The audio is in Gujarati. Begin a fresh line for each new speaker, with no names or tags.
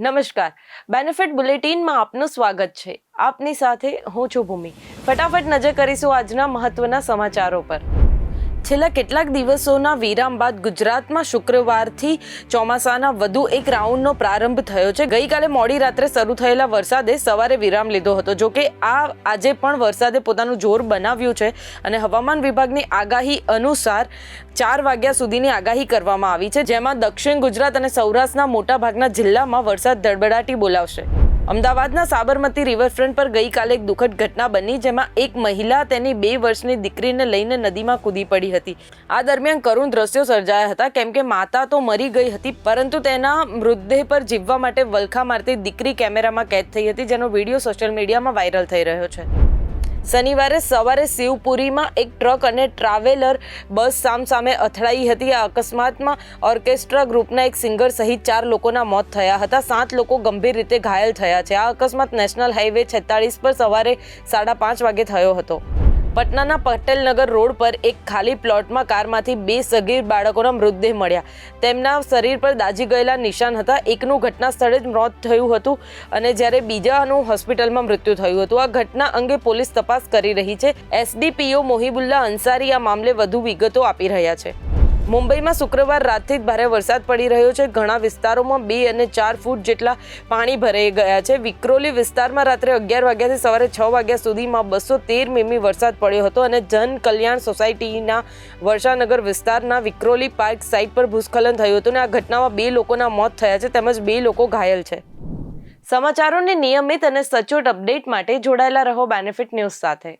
નમસ્કાર. બેનિફિટ બુલેટિનમાં આપનું સ્વાગત છે. આપની સાથે હું છું ભૂમિ. ફટાફટ નજર કરીશું આજના મહત્વના સમાચારો પર. છેલ્લા કેટલાક દિવસોના વિરામ બાદ ગુજરાતમાં શુક્રવારથી ચોમાસાના વધુ એક રાઉન્ડનો પ્રારંભ થયો છે. ગઈકાલે મોડી રાત્રે શરૂ થયેલા વરસાદે સવારે વિરામ લીધો હતો. જો કે આ આજે પણ વરસાદે પોતાનું જોર બનાવ્યું છે અને હવામાન વિભાગની આગાહી અનુસાર ચાર વાગ્યા સુધીની આગાહી કરવામાં આવી છે, જેમાં દક્ષિણ ગુજરાત અને સૌરાષ્ટ્રના મોટાભાગના જિલ્લામાં વરસાદ ધડબડાટી બોલાવશે. અમદાવાદના સાબરમતી રિવરફ્રન્ટ પર ગઈકાલે એક દુઃખદ ઘટના બની, જેમાં એક મહિલા તેની બે વર્ષની દીકરીને લઈને નદીમાં કૂદી પડી હતી. આ દરમિયાન કરુણ દ્રશ્યો સર્જાયા હતા. કેમ કે માતા તો મરી ગઈ હતી, પરંતુ તેના મૃતદેહ પર જીવવા માટે વલખા મારતી દીકરી કેમેરામાં કેદ થઈ હતી, જેનો વીડિયો સોશિયલ મીડિયામાં વાયરલ થઈ રહ્યો છે. શનિવારે સવારે શિવપુરીમાં એક ટ્રક અને ટ્રાવેલર બસ સામસામે અથડાઈ હતી. આ અકસ્માતમાં ઓર્કેસ્ટ્રા ગ્રુપના એક સિંગર સહિત ચાર લોકોના મોત થયા હતા. સાત લોકો ગંભીર રીતે ઘાયલ થયા છે. આ અકસ્માત નેશનલ હાઈવે છેતાળીસ પર સવારે સાડા પાંચ વાગે થયો હતો. પટનાના પટેલનગર રોડ પર એક ખાલી પ્લોટમાં કારમાંથી બે સગીર બાળકોના મૃતદેહ મળ્યા. તેમના શરીર પર દાજી ગયેલા નિશાન હતા. એકનું ઘટના સ્થળે જ મોત થયું હતું અને જ્યારે બીજાનું હોસ્પિટલમાં મૃત્યુ થયું હતું. આ ઘટના અંગે પોલીસ તપાસ કરી રહી છે. એસડીપીઓ મોહિબુલ્લા અંસારી આ મામલે વધુ વિગતો આપી રહ્યા છે. મુંબઈમાં શુક્રવાર રાતથી જ ભારે વરસાદ પડી રહ્યો છે. ઘણા વિસ્તારોમાં બે અને ચાર ફૂટ જેટલા પાણી ભરાઈ ગયા છે. વિક્રોલી વિસ્તારમાં રાત્રે અગિયાર વાગ્યાથી સવારે છ વાગ્યા સુધીમાં બસો તેર મીમી વરસાદ પડ્યો હતો અને જન કલ્યાણ સોસાયટીના વર્ષાનગર વિસ્તારના વિક્રોલી પાર્ક સાઇટ પર ભૂસ્ખલન થયું હતું અને આ ઘટનામાં બે લોકોના મોત થયા છે. તેમજ બે લોકો ઘાયલ છે. સમાચારોને નિયમિત અને સચોટ અપડેટ માટે જોડાયેલા રહો બેનિફિટ ન્યૂઝ સાથે.